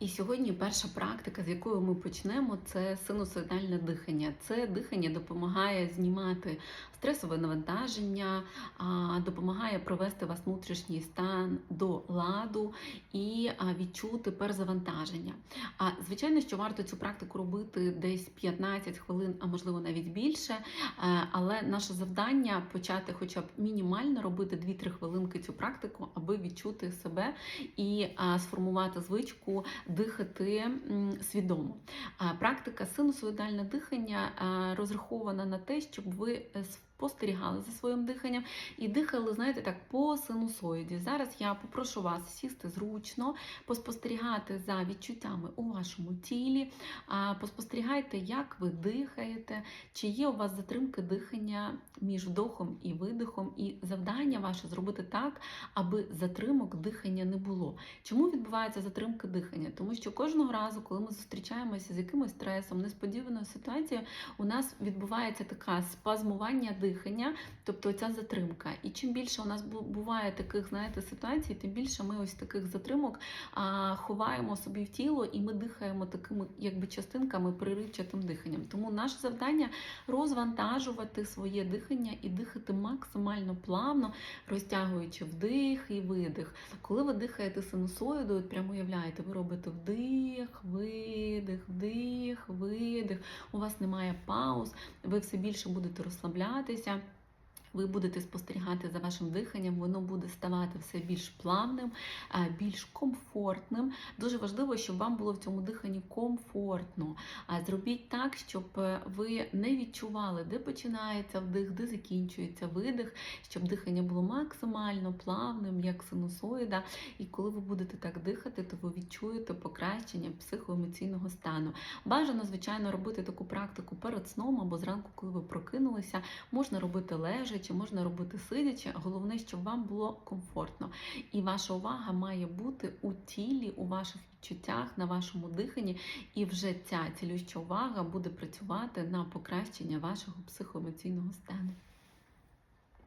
І сьогодні перша практика, з якою ми почнемо, це синусоїдальне дихання. Це дихання допомагає знімати стресове навантаження, допомагає привести вас внутрішній стан до ладу і відчути перезавантаження. А звичайно, що варто цю практику робити десь 15 хвилин, а можливо навіть більше. Е, Але наше завдання почати, хоча б мінімально робити 2-3 хвилинки цю практику, аби відчути себе і сформувати звичку дихати свідомо. Практика синусоїдальне дихання розрахована на те, щоб ви е, спостерігали за своїм диханням і дихали, знаєте, так по синусоїді. Зараз я попрошу вас сісти зручно, поспостерігати за відчуттями у вашому тілі, поспостерігайте, як ви дихаєте, чи є у вас затримки дихання між вдохом і видихом, і завдання ваше зробити так, аби затримок дихання не було. Чому відбуваються затримки дихання? Тому що кожного разу, коли ми зустрічаємося з якимось стресом, несподіваною ситуацією, у нас відбувається така спазмування дихання, тобто ця затримка. І чим більше у нас буває таких, знаєте, ситуацій, тим більше ми ось таких затримок а, ховаємо собі в тіло, і ми дихаємо такими, якби частинками приривчатим диханням. Тому наше завдання розвантажувати своє дихання і дихати максимально плавно, розтягуючи вдих і видих. Коли ви дихаєте синусоїдою, прямо уявляєте, ви робите вдих, видих, вдих, видих. У вас немає пауз, ви все більше будете розслаблятися дивитися. Ви будете спостерігати за вашим диханням, воно буде ставати все більш плавним, більш комфортним. Дуже важливо, щоб вам було в цьому диханні комфортно. Зробіть так, щоб е, ви не відчували, де починається вдих, де закінчується видих, щоб дихання було максимально плавним, як синусоїда. І коли ви будете так дихати, то ви відчуєте покращення психоемоційного стану. Бажано, звичайно, робити таку практику перед сном або зранку, коли ви прокинулися. Можна робити лежачи, можна робити сидячи. Головне, щоб вам було комфортно. І ваша увага має бути у тілі, у ваших відчуттях, на вашому диханні. І вже ця цілюща увага буде працювати на покращення вашого психоемоційного стану.